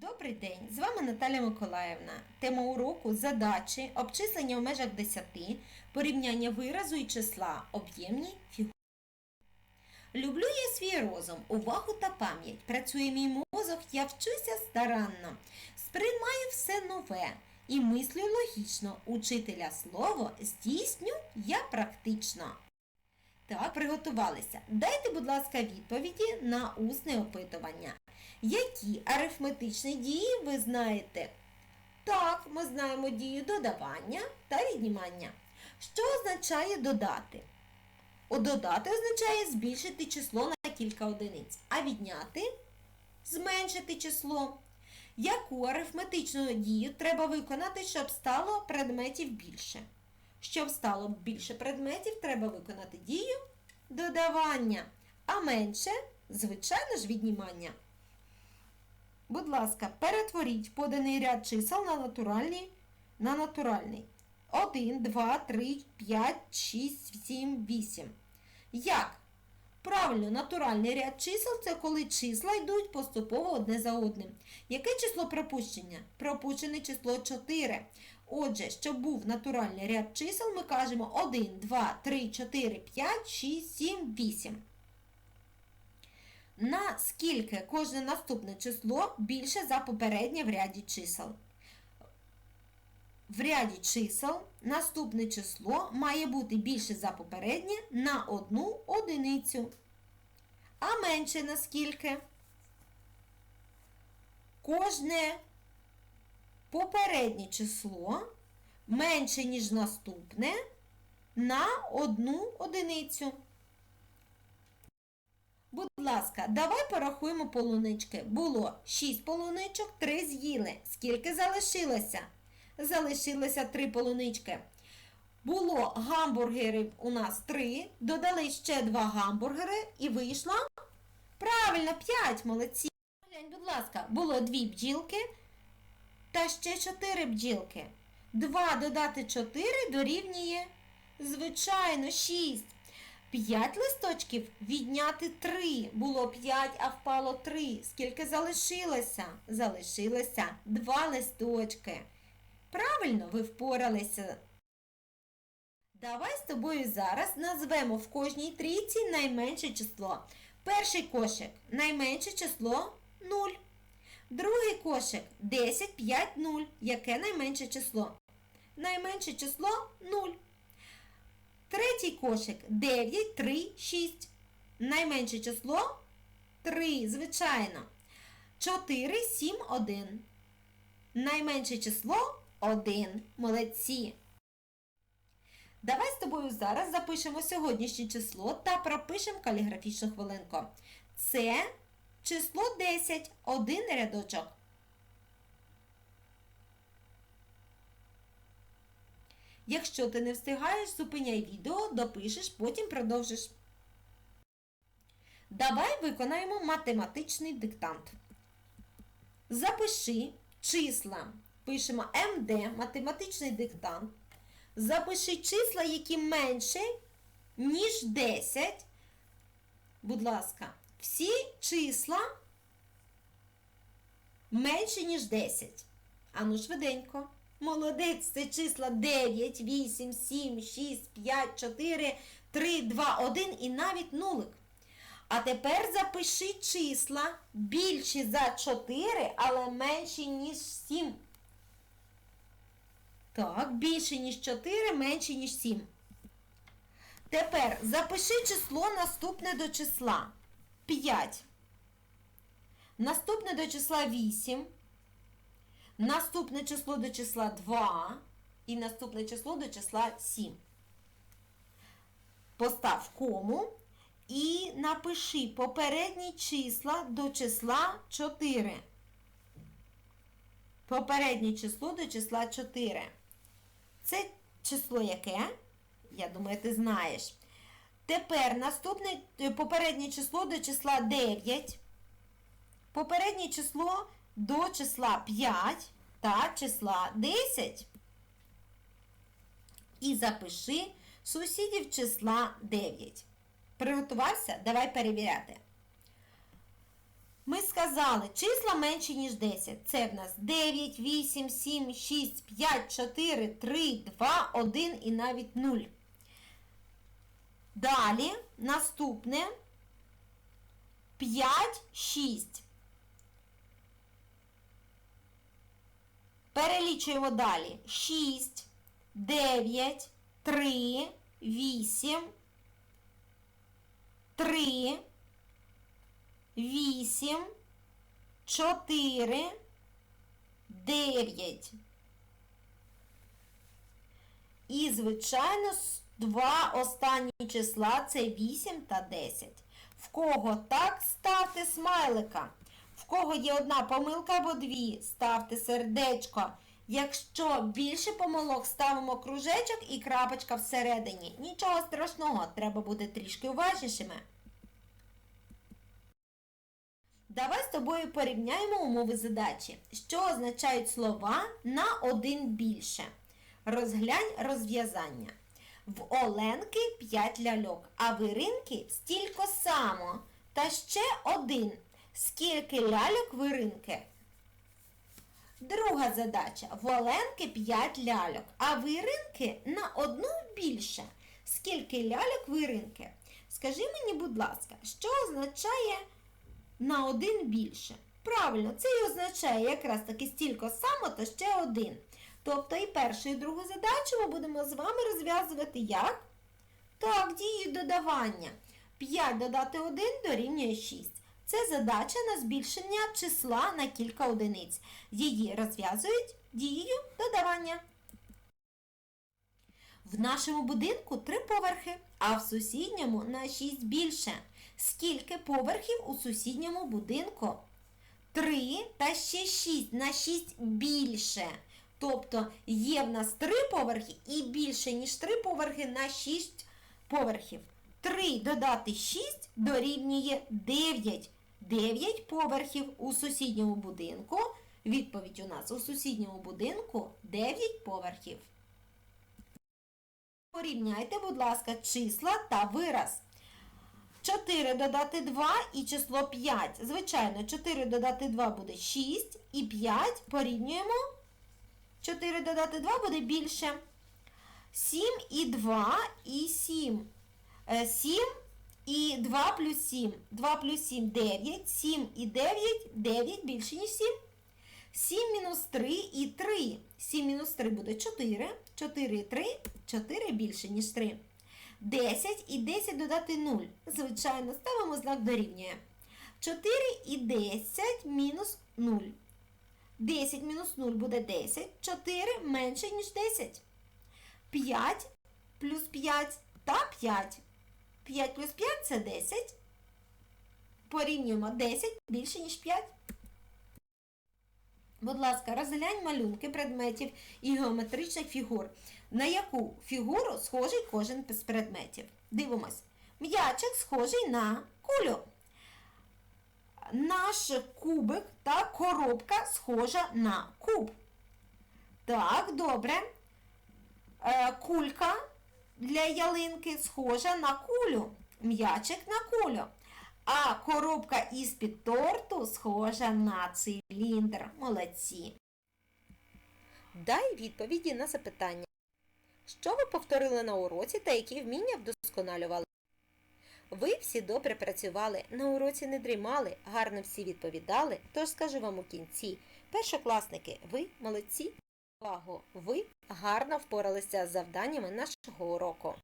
Добрий день! З вами Наталя Миколаївна. Тема уроку задачі, обчислення в межах 10, порівняння виразу і числа, об'ємні фігури. Люблю я свій розум, увагу та пам'ять. Працює мій мозок, я вчуся старанно. Сприймаю все нове і мислю логічно. Учителя слово здійсню я практично. Так, приготувалися. Дайте, будь ласка, відповіді на усне опитування. Які арифметичні дії ви знаєте? Так, ми знаємо дію додавання та віднімання. Що означає додати? О, Додати означає збільшити число на кілька одиниць, а відняти зменшити число. Яку арифметичну дію треба виконати, щоб стало предметів більше? Щоб стало більше предметів, треба виконати дію додавання, а менше, звичайно ж, віднімання. Будь ласка, перетворіть поданий ряд чисел на натуральний. На натуральний. 1, 2, 3, 5, 6, 7, 8. Як? Правильно, натуральний ряд чисел це коли числа йдуть поступово одне за одним. Яке число пропущення? Пропущене число 4. Отже, щоб був натуральний ряд чисел, ми кажемо 1, 2, 3, 4, 5, 6, 7, 8. На скільки кожне наступне число більше за попереднє в ряді чисел? В ряді чисел наступне число має бути більше за попереднє на одну одиницю. А менше на скільки? Кожне попереднє число менше, ніж наступне на одну одиницю. Будь ласка, давай порахуємо полунички. Було 6 полуничок, 3 з'їли. Скільки залишилося? Залишилося 3 полунички. Було гамбургерів у нас 3, додали ще 2 гамбургери і вийшло. Правильно, 5 молодці. Глянь, будь ласка, було 2 бджілки та ще 4 бджілки. 2 додати 4 дорівнює, звичайно, 6. 5 листочків відняти 3. Було 5, а впало 3. Скільки залишилося? Залишилося 2 листочки. Правильно, ви впоралися. Давай з тобою зараз назвемо в кожній трійці найменше число. Перший кошик найменше число 0. Другий кошик 10, 5, 0. Яке найменше число? Найменше число 0. Третій кошик 9, 3, 6. Найменше число 3, звичайно. 4, 7, 1. Найменше число 1. Молодці. Давай з тобою зараз запишемо сьогоднішнє число та пропишемо каліграфічну хвилинку. Це число 10, один рядочок. Якщо ти не встигаєш, зупиняй відео, допишеш, потім продовжиш. Давай виконаємо математичний диктант. Запиши числа. Пишемо МД, математичний диктант. Запиши числа, які менше, ніж 10. Будь ласка, всі числа менше, ніж 10. Ану швиденько. Молодець, це числа 9, 8, 7, 6, 5, 4, 3, 2, 1 і навіть нулик. А тепер запиши числа більші за 4, але менші, ніж 7. Так, більше, ніж 4, менше, ніж 7. Тепер запиши число наступне до числа 5. Наступне до числа 8. Наступне число до числа 2 і наступне число до числа 7. Постав кому і напиши попередні числа до числа 4. Попереднє число до числа 4. Це число яке? Я думаю, ти знаєш. Тепер наступне попереднє число до числа 9. Попереднє число до числа 5 та числа 10. І запиши сусідів числа 9. Приготувався? Давай перевіряти. Ми сказали, числа менші, ніж 10. Це в нас 9, 8, 7, 6, 5, 4, 3, 2, 1 і навіть 0. Далі наступне 5, 6. Перелічуємо далі. 6, 9, 3, 8, 3, 8, 4, 9. І, звичайно, два останні числа це 8 та 10. В кого так, ставте смайлика. В кого є одна помилка або дві, ставте сердечко. Якщо більше помилок, ставимо кружечок і крапочка всередині. Нічого страшного, треба бути трішки уважнішими. Давай з тобою порівняємо умови задачі, що означають слова на один більше. Розглянь розв'язання. В Оленки 5 ляльок, а в Іринки стільки само. Та ще один. Скільки ляльок в Іринки? Друга задача. В Оленки 5 ляльок, а в Іринки на одну більше. Скільки ляльок в? Скажи мені, будь ласка, що означає на один більше? Правильно, це і означає якраз таки стільки само, то ще один. Тобто і першу, і другу задачу ми будемо з вами розв'язувати як? Так, дією додавання. 5 додати 1 дорівнює 6. Це задача на збільшення числа на кілька одиниць. Її розв'язують дією додавання. В нашому будинку три поверхи, а в сусідньому на 6 більше. Скільки поверхів у сусідньому будинку? 3 та ще 6 на 6 більше. Тобто є в нас 3 поверхи і більше, ніж 3 поверхи на 6 поверхів. 3 додати 6 дорівнює 9. 9 поверхів у сусідньому будинку. Відповідь у нас у сусідньому будинку 9 поверхів. Порівняйте, будь ласка, числа та вираз. 4 додати 2 і число 5. Звичайно, 4 додати 2 буде 6 і 5 порівнюємо. 4 додати 2 буде більше. 7 і 2 і 7. 7 і 2 плюс 7. 2 плюс 7 9. 7 і 9 9 більше, ніж 7. 7 мінус 3 і 3. 7 мінус 3 буде 4. 4 і 3 4 більше, ніж 3. 10 і 10 додати 0. Звичайно, ставимо знак дорівнює. 4 і 10 мінус 0. 10 мінус 0 буде 10. 4 менше, ніж 10. 5 плюс 5 та 5. 5 плюс 5 це 10. Порівнюємо 10 більше, ніж 5. Будь ласка, розглянь малюнки предметів і геометричних фігур. На яку фігуру схожий кожен з предметів? Дивимось. М'ячик схожий на кулю. Наш кубик та коробка схожа на куб. Так, добре. Е, Кулька для ялинки схожа на кулю. М'ячик на кулю. А коробка із-під торту схожа на циліндр. Молодці. Дай відповіді на запитання. Що ви повторили на уроці та які вміння вдосконалювали? Ви всі добре працювали, на уроці не дрімали, гарно всі відповідали, тож скажу вам у кінці. Першокласники, ви молодці. Увагу! Ви гарно впоралися з завданнями нашого уроку.